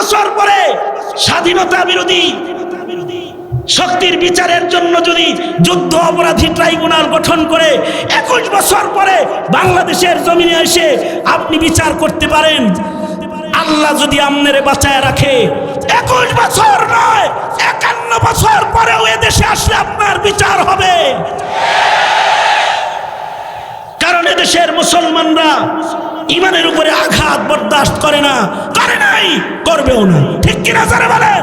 বছর পরে স্বাধীনতা বিরোধী শক্তির বিচারের জন্য যদি যুদ্ধ অপরাধী ট্রাইব্যুনাল গঠন করে একুশ বছর পরে বাংলাদেশের জমিনে এসে আপনি বিচার করতে পারেন। আল্লাহ যদি আমনেরে বাঁচায় রাখে। একুশ বছর নয়, একান্ন বছর পরেও এদেশে আসলে আপনার বিচার হবে। কারণ এদেশের মুসলমানরা ইমানের উপরে আঘাত বরদাস্ত করে না, করে নাই, করবেও না। ঠিক কিনা যারা বলেন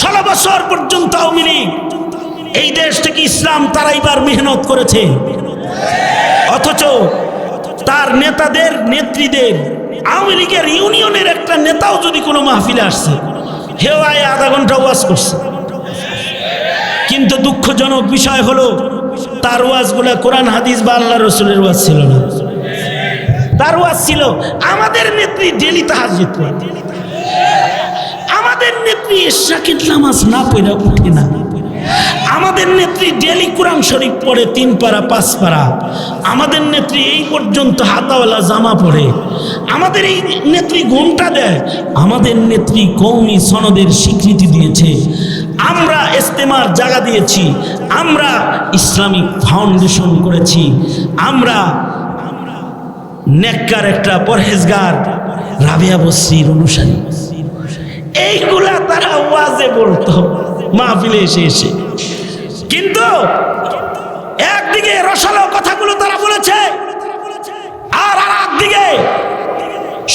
ষোলো বছর পর্যন্ত এই দেশ থেকে ইসলাম তারাইবার মেহনত করেছে। অথচ তার নেতাদের, নেত্রীদের, আওয়ামী লীগের ইউনিয়নের একটা নেতাও যদি কোনো মাহফিলে আসছে, হেও আয় আধা ঘণ্টা ওয়াজ করছে। কিন্তু দুঃখজনক বিষয় হলো, তার ওয়াজগুলা কোরআন, হাদিস বা আল্লাহ রসুলের ওয়াজ ছিল না। তার ছিল, আমাদের নেত্রী ডেলি করে আমাদের নেত্রী শাকিদ নামাজ না পড়ে, উঠে না। আমাদের নেত্রী ডেলি কোরআন শরীফ পড়ে, তিন পারা, পাঁচ পারা। আমাদের নেত্রী এই পর্যন্ত হাতাওয়ালা জামা পড়ে। আমাদের এই নেত্রী ঘুমটা দেয়। আমাদের নেত্রী কৌমি সনদের স্বীকৃতি দিয়েছে। আমরা ইস্তেমার জায়গা দিয়েছি। আমরা ইসলামিক ফাউন্ডেশন করেছি। আমরা নেককার একটা পরহেজগার রাবিয়া বসরির অনুসারী। এইগুলা তারা ওয়াজে বলতো, মাহফিলে এসে এসে। কিন্তু একদিকে রসালো কথাগুলো তারা বলেছে, আর আর একদিকে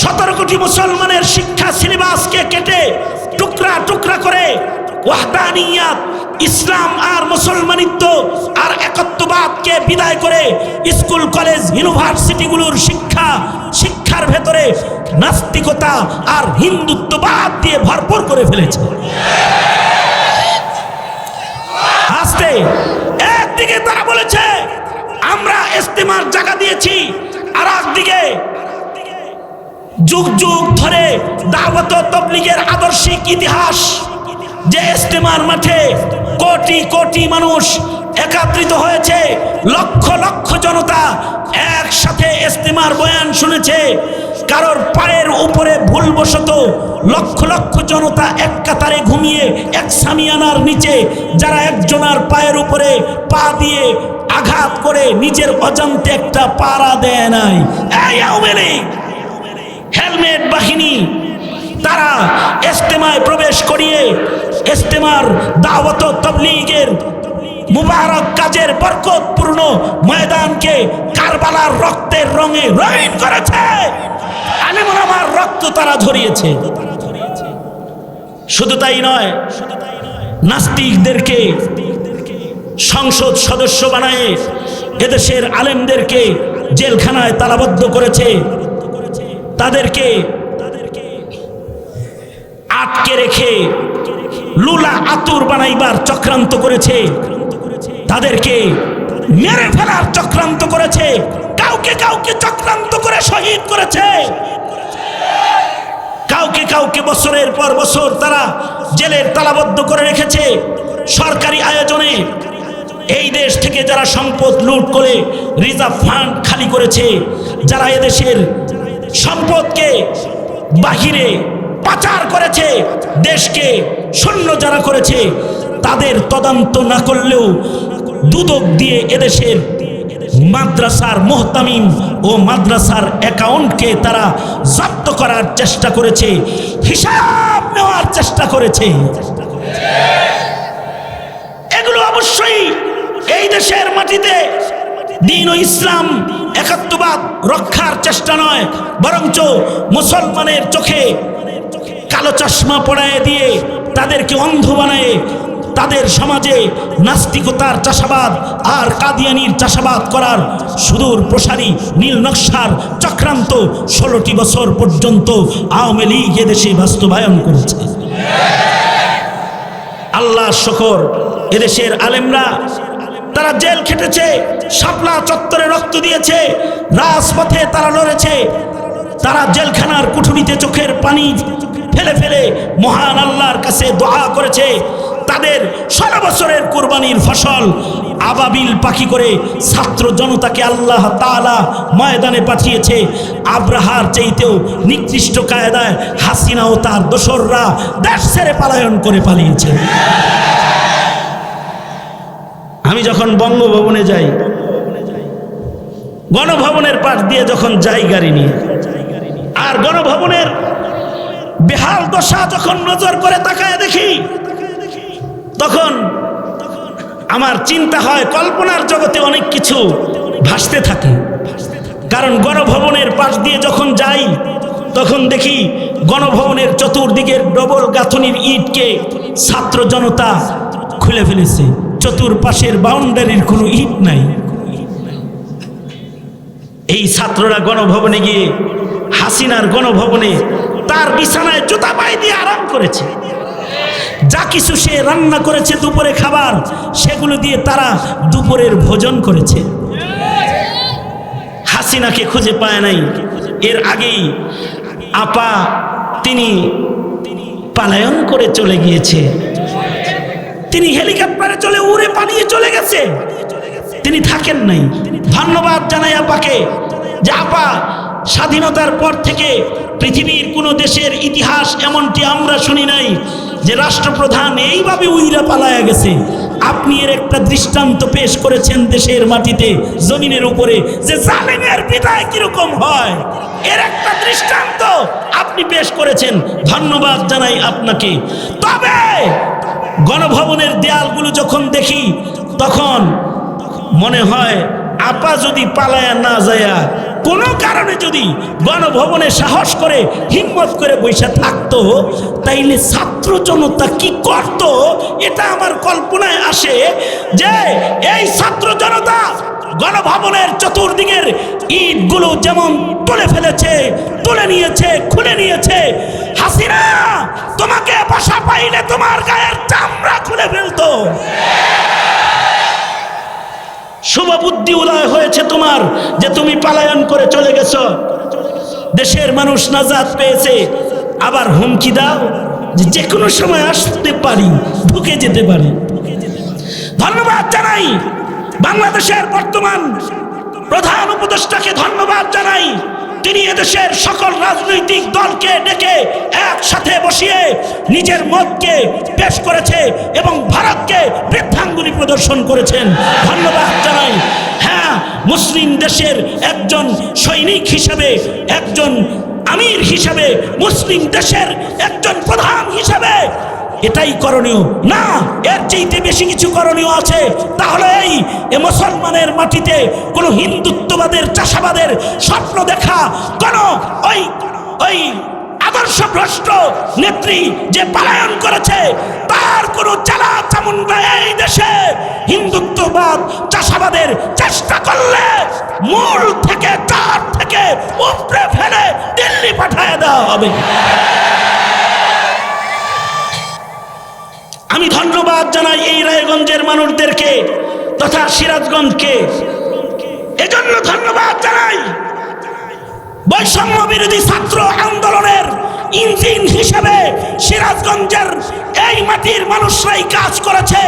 সতেরো কোটি মুসলমানের শিক্ষা সিলেবাসকে কেটে টুকরা টুকরা করে ওয়াহদানিয়াত ইসলাম আর মুসলমানিত্ব আর একত্ববাদকে বিদায় করে স্কুল, কলেজ, ইউনিভার্সিটিগুলোর শিক্ষা, শিক্ষার ভেতরে নাস্তিকতা আর হিন্দুত্ববাদ দিয়ে ভরপুর করে ফেলেছে। আসতে, একদিকে তারা বলেছে, আমরা ইস্তেমার জায়গা দিয়েছি। আর একদিকে যুগ যুগ ধরে দাওয়াত তবলিগের আদর্শিক ইতিহাস যে ইস্তেমার মাঠে কোটি কোটি মানুষ একাত্রিত হয়েছে, লক্ষ লক্ষ জনতা একসাথে ইস্তেমার বয়ান শুনেছে। কারোর পায়ের উপরে ভুলবশত লক্ষ লক্ষ জনতা এক কাতারে ঘুমিয়ে, এক সামিয়ানার নিচে যারা একজনার পায়ের উপরে পা দিয়ে আঘাত করে নিজের অজান্তে একটা পাড়া দেয় নাই। হেলমেট বাহিনী, তারা ইস্তেমায় প্রবেশ করিয়ে ইস্তেমার, দাওয়াত তবলিগের মুবারক কাজের বরকতপূর্ণ ময়দানকে কারবালার রক্তের রঙে রঙিন করেছে। আলিমুল আমার রক্ত তারা ঝরিয়েছে। শুধু তাই নয়, নাস্তিকদেরকে সংসদ সদস্য বানায় এদেশের আলেমদেরকে জেলখানায় তালাবদ্ধ করেছে। তাদেরকে আটকে রেখে লুলা আতুর বানাইবার চক্রান্ত করেছে। তাদেরকে মেরে ফেলার চক্রান্ত করেছে। কাউকে কাউকে চক্রান্ত করে শহীদ করেছে। কাউকে কাউকে বছরের পর বছর তারা জেলের তালাবদ্ধ করে রেখেছে। সরকারি আয়োজনে এই দেশ থেকে যারা সম্পদ লুট করে রিজার্ভ ফান্ড খালি করেছে, যারা এদেশের সম্পদকে বাহিরে পাচার করেছে, দেশকে শূন্য যারা করেছে, তাদের তদন্ত না করলেও দুদক দিয়ে এদেশের মাদ্রাসার মোহতামিম ও মাদ্রাসার অ্যাকাউন্টকে তারা জব্দ করার চেষ্টা করেছে, হিসাব নেওয়ার চেষ্টা করেছে। এগুলো অবশ্যই এই দেশের মাটিতে দিন ও ইসলাম একাত্মবাদ রক্ষার চেষ্টা নয়, বরঞ্চ মুসলমানের চোখে কালো চশমা পড়ায় দিয়ে তাদেরকে অন্ধ বানায় তাদের সমাজে নাস্তিকতার চাষাবাদ আর কাদিয়ানির চাষাবাদ করার সুদূর প্রসারী নীল নকশার চক্রান্ত ষোলোটি বছর পর্যন্ত আওয়ামী লীগ এদেশে বাস্তবায়ন করেছে। আল্লাহ শকর এদেশের আলেমরা তারা জেল খেটেছে, শাপলা চত্বরে রক্ত দিয়েছে, রাজপথে তারা লড়েছে। তারা জেলখানার কুঠুরিতে চোখের পানি ফেলে ফেলে মহান আল্লাহর কাছে দোয়া করেছে। তাদের সারা বছরের কোরবানির ফসল আবাবিল পাখি করে ছাত্র জনতাকে আল্লাহ তাআলা ময়দানে পাঠিয়েছে। আব্রাহার চাইতেও নিকৃষ্ট কায়দায় হাসিনা ও তার দোসররা দেশ ছেড়ে পালায়ন করে পালিয়েছে। আমি যখন বঙ্গভবনে যাই, গণভবনের পাশ দিয়ে যখন যাই গাড়ি নিয়ে, আর গণভবনের বেহাল দশা যখন নজর করে তাকায় দেখি, তখন আমার চিন্তা হয় কল্পনার জগতে অনেক কিছু ভাসতে থাকে। কারণ গণভবনের পাশ দিয়ে যখন যাই, তখন দেখি গণভবনের চতুর্দিকের ডবল গাঁথনির ইটকে ছাত্র জনতা খুলে ফেলেছে। চতুর্পাশের বাউন্ডারির কোনো ইট নাই। এই ছাত্ররা গণভবনে গিয়ে হাসিনার গণভবনে তার বিছানায় জুতা পায়ে দিয়ে আরাম করেছে। যা কিছু সে রান্না করেছে দুপুরে খাবার, সেগুলো দিয়ে তারা দুপুরের ভোজন করেছে। হাসিনাকে খুঁজে পায় নাই। এর আগেই আপা, তিনি পালায়ন করে চলে গিয়েছে। তিনি হেলিকপ্টারে চলে, উড়ে পালিয়ে চলে গেছে। তিনি থাকেন নাই। ধন্যবাদ জানাই আপাকে যে আপা স্বাধীনতার পর থেকে পৃথিবীর কোনো দেশের ইতিহাস এমনটি আমরা শুনি নাই যে রাষ্ট্রপ্রধান এইভাবে উইরা পালায়া গেছে। আপনি এর একটা দৃষ্টান্ত পেশ করেছেন দেশের মাটিতে, জমিনের উপরে, যে জালেমের বিদায় কীরকম হয়? এর একটা দৃষ্টান্ত আপনি পেশ করেছেন। ধন্যবাদ জানাই আপনাকে। তবে গণভবনের দেয়ালগুলো যখন দেখি, তখন মনে হয়, আপা যদি পালায়া না যায়া কোনো কারণে যদি গণভবনে সাহস করে, হিম্মত করে বৈশা থাকতো, তাইলে ছাত্র জনতা কি করত? এটা আমার কল্পনায় আসে যে এই ছাত্র জনতা গণভবনের চতুর্দিকের ইটগুলো যেমন তুলে ফেলেছে, তুলে নিয়েছে, খুলে নিয়েছে। হাসিনা, তোমাকে বাসা পাইলে তোমার গায়ের চামড়া খুলে ফেলতো। শুভ বুদ্ধি উদয় হয়েছে তোমার, যে তুমি পালায়ন করে চলে গেছ। দেশের মানুষ নাজাত পেয়েছে। আবার হুমকি দাও, যে কোনো সময় আসতে পারি, ঢুকে যেতে পারি। ধন্যবাদ জানাই বাংলাদেশের বর্তমান প্রধান উপদেষ্টাকে ধন্যবাদ জানাই। তিনি এদেশের সকল রাজনৈতিক দলকে ডেকে একসাথে বসিয়ে নিজের মতকে পেশ করেছে এবং ভারতকে বৃদ্ধাঙ্গুলি প্রদর্শন করেছেন? ধন্যবাদ জানাই। হ্যাঁ মুসলিম দেশের একজন সৈনিক হিসাবে, একজন আমির হিসাবে, মুসলিম দেশের একজন প্রধান হিসাবে। এটাই করণীয়। না, এর চাইতে বেশি কিছু করণীয় আছে। তাহলে এই মুসলমানের মাটিতে কোনো হিন্দুত্ববাদের, চাষাবাদের স্বপ্ন দেখা কোন ওই ওই আদর্শ ভ্রষ্ট নেত্রী যে পালায়ন করেছে, তার কোনো চালা চামুন্ডা এই দেশে হিন্দুত্ববাদ, চাষাবাদের চেষ্টা করলে মূল থেকে তার থেকে উপড়ে ফেলে দিল্লি পাঠায় দেওয়া হবে। আমি ধন্যবাদ জানাই এই রায়গঞ্জের মানুষদেরকে তথা সিরাজগঞ্জকে। এজন্য ধন্যবাদ জানাই বৈষম্য বিরোধী ছাত্র আন্দোলনের ইঞ্জিন হিসেবে সিরাজগঞ্জের এই মাটির মানুষরাই কাজ করেছে।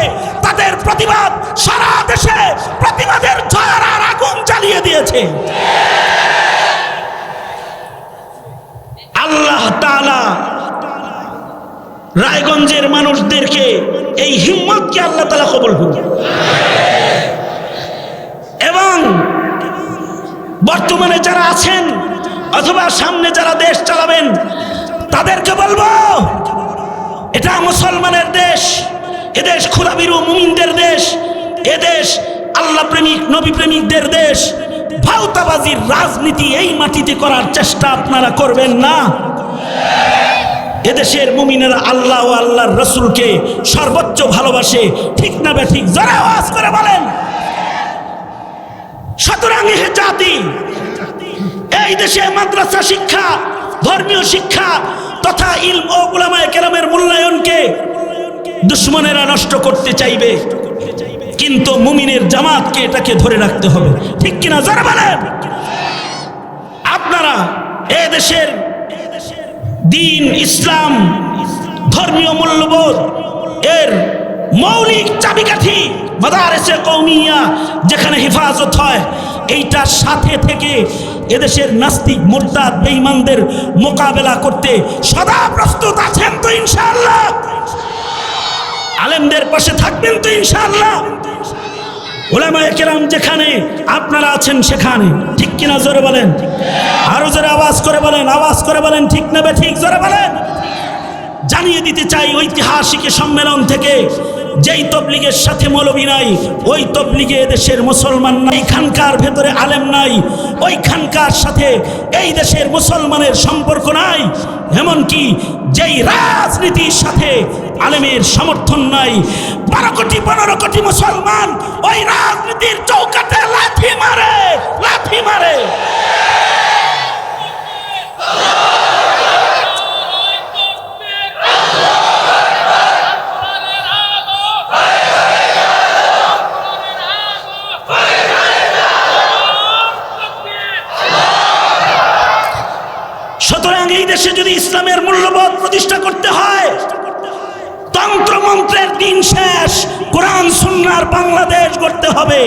তাদের প্রতিবাদ সারা দেশে প্রতিবাদের ঝড় আর আগুন জ্বালিয়ে দিয়েছে। আল্লাহ তাআলা রায়গঞ্জের মানুষদেরকে এই হিম্মতকে আল্লাহ তালা কবল করুন এবং বর্তমানে যারা আছেন অথবা সামনে যারা দেশ চালাবেন তাদেরকে বলব, এটা মুসলমানের দেশ এদেশ খুদাবিরু মুমিনদের দেশ এদেশ আল্লাহ প্রেমিক, নবী প্রেমিকদের দেশ। ভাউতাবাজির রাজনীতি এই মাটিতে করার চেষ্টা আপনারা করবেন না। এদেশের মুমিনেরা আল্লাহ ও আল্লাহর রসুলকে সর্বোচ্চ ভালোবাসে, ঠিক না বে ঠিক যারা আওয়াজ করে বলেন। সুতরাং জাতি, এই দেশে মাদ্রাসা শিক্ষা ধর্মীয় শিক্ষা তথা ইলম ও গুলামায় কেরামের মূল্যায়নকে দুশ্মনেরা নষ্ট করতে চাইবে। কিন্তু মুমিনের জামাতকে এটাকে ধরে রাখতে হবে। ঠিক কিনা যারা বলেন? আপনারা এ দেশের দিন, ইসলাম ধর্মীয় মূল্যবোধ এর মৌলিক চাবিকাঠি মাদারেসে কৌমিয়া যেখানে হেফাজত হয়। এইটার সাথে থেকে এদেশের নাস্তিক, মোরতাদ, বেঈমানদের মোকাবেলা করতে সদা প্রস্তুত আছেন তো ইনশাআল্লাহ। আলেমদের পাশে থাকবেন তো ইনশাআল্লাহ। ওলামায়ে যেখানে আপনারা আছেন সেখানে, ঠিক কিনা জোরে বলেন? আরও জোরে আওয়াজ করে বলেন, আওয়াজ করে বলেন, ঠিক নেবে ঠিক? জোরে বলেন? জানিয়ে দিতে চাই ঐতিহাসিক সম্মেলন থেকে যেই তবলিগের সাথে মৌলবী নাই, ওই তবলিগে দেশের মুসলমান নাই খানকার ভেতরে আলেম নাই ওই খানকার সাথে এই দেশের মুসলমানের সম্পর্ক নাই, এমনকি যেই রাজনীতির সাথে আলেমের সমর্থন নাই, বারো কোটি, পনেরো কোটি মুসলমান ওই রাজনীতির চৌকাটে লাথি মারে লাথি মারে সুতরাং এই দেশে যদি ইসলামের মূল্যবোধ প্রতিষ্ঠা করতে হয় তন্ত্র মন্ত্রের দিন শেষ কোরআন সুন্নার বাংলাদেশ করতে হবে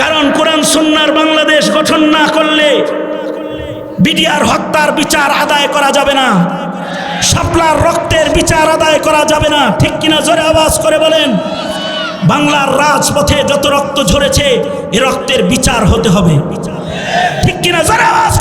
কারণ কোরআন সুন্নার বাংলাদেশ গঠন না করলে বিডিআর হত্যার বিচার আদায় করা যাবে না। সাপলার রক্তের বিচার আদায় করা যাবে না। ঠিক কিনা জোরে আওয়াজ করে বলেন, বাংলার রাজপথে যত রক্ত ঝরেছে, এ রক্তের বিচার হতে হবে। ঠিক কিনা জোরে আওয়াজ